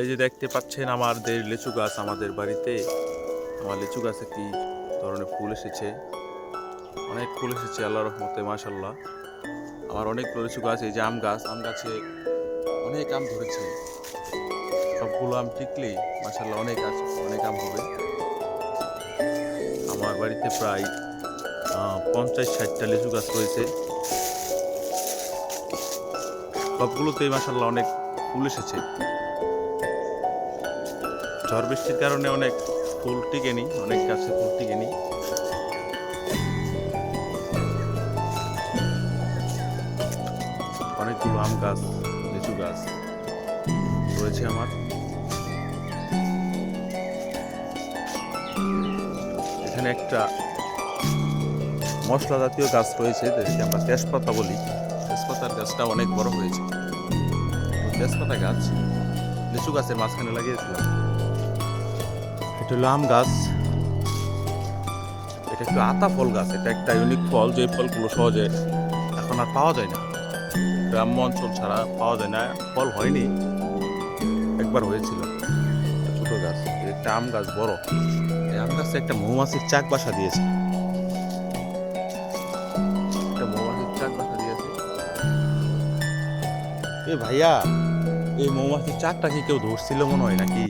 এই যে দেখতে পাচ্ছেন আমাদের লিচু গাছ আমাদের বাড়িতে। আমার লিচু গাছে কি ধরনের ফুল এসেছে? অনেক ফুল এসেছে আল্লাহ রহমতে মাশাল্লাহ আমার অনেক লিচু গাছ, এই যে আম গাছ, আম গাছে অনেক আম ধরেছে। সবগুলো আম টিকলে মাশাল্লাহ অনেক গাছ অনেক আম হবে। আমার বাড়িতে প্রায় পঞ্চাশ ষাটটা লিচু গাছ রয়েছে। সবগুলোতেই মাশাল্লাহ অনেক ফুল এসেছে। ঝড় বৃষ্টির কারণে অনেক ফুল টিকেনি অনেক গাছে ফুল টিকেনি অনেকগুলো আম গাছ, লিচু গাছ রয়েছে আমার। এখানে একটা মশলা জাতীয় গাছ রয়েছে, যেটাকে আমরা তেজপাতা বলি। তেজপাতার গাছটা অনেক বড় হয়েছে। তেজপাতা গাছ, লিচু গাছের মাঝখানে লাগিয়েছিলাম। এটা হলো আম গাছ। এটা একটু আতা ফল গাছ, এটা একটা ইউনিক ফল, যে ফলগুলো সহজে এখন আর পাওয়া যায় না। গ্রাম্য অঞ্চল ছাড়া পাওয়া যায় না, ফল হয়নি। একবার হয়েছিল ছোট গাছ, একটা আম গাছ বড়। এই আম গাছে একটা মৌমাছির চাক বাসা দিয়েছে। একটা মৌমাছির চাক বাসা দিয়েছে। এ ভাইয়া, এই মৌমাছির চাকটা কি কেউ ধরছিল মনে হয় নাকি?